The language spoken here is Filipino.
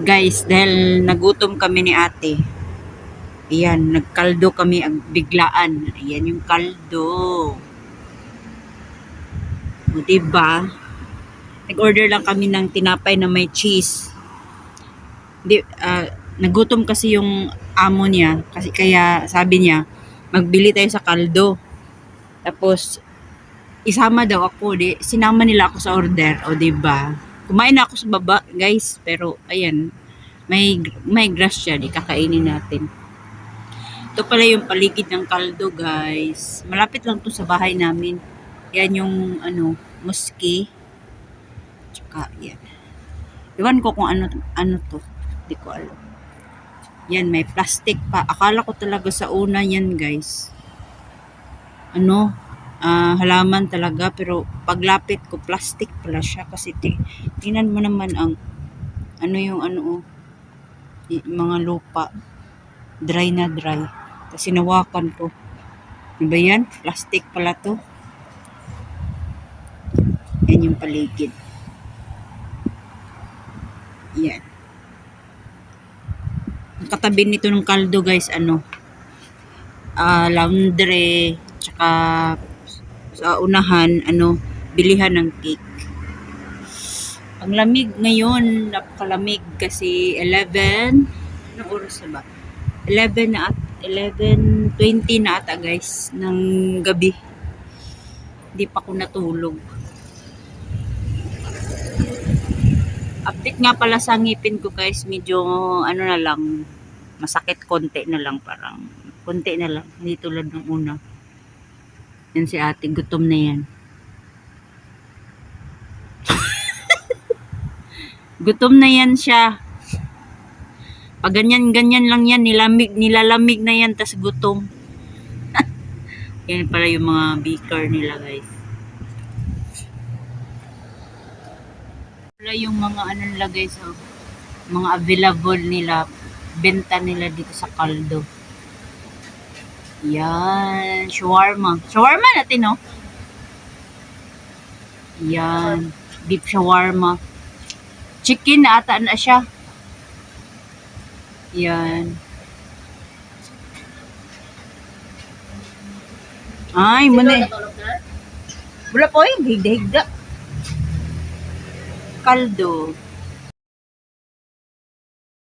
Guys, dahil nagutom kami ni ate. Ayan, nagkaldo kami biglaan. Ayan yung kaldo. O, diba? Nag-order lang kami ng tinapay na may cheese. Di, ah, nagutom kasi yung amo niya. Kasi kaya sabi niya, magbili tayo sa kaldo. Tapos, isama daw ako. Di, sinama nila ako sa order. O, diba? Kumain na ako sa baba, guys. Pero, ayan, may, may grass siya. Di, kakainin natin. Ito pala yung paligid ng kaldo, guys. Malapit lang to sa bahay namin. Yan yung, ano, muski. Tsaka, yan. Iwan ko kung ano, ano to. Hindi ko alam. Yan, may plastic pa. Akala ko talaga sa una yan, guys. Ano, ah, halaman talaga. Pero paglapit ko, plastic pala siya. Kasi ti- tingnan mo naman ang, ano yung ano, oh, mga lupa. Dry na dry. Tapos sinawakan ko. Ano ba yan? Plastic pala to. Yan yung paligid. Yan. Ang katabi nito ng kaldo guys, ano, ah laundry, tsaka sa unahan, ano, bilihan ng cake. Ang lamig ngayon, napakalamig kasi 11, anong oras na ba? 11 na at 11.20 na ata guys ng gabi. Hindi pa ako natulog. Update nga pala sa ngipin ko guys, medyo ano na lang, masakit konti na lang parang konti na lang, hindi tulad ng una. Yan si ate, gutom na yan. gutom na yan siya. Pag ganyan-ganyan lang yan, nilamig, nilalamig na yan, tas gutom. yan pala yung mga beaker nila, guys. Wala yung mga ano nila, guys, oh, mga available nila, benta nila dito sa kaldo. Yan, shawarma. Shawarma natin, no? Yan, beef shawarma. Chicken na ata na siya. Yan. Ay, muna. Wala po eh, higda-higda. Kaldo.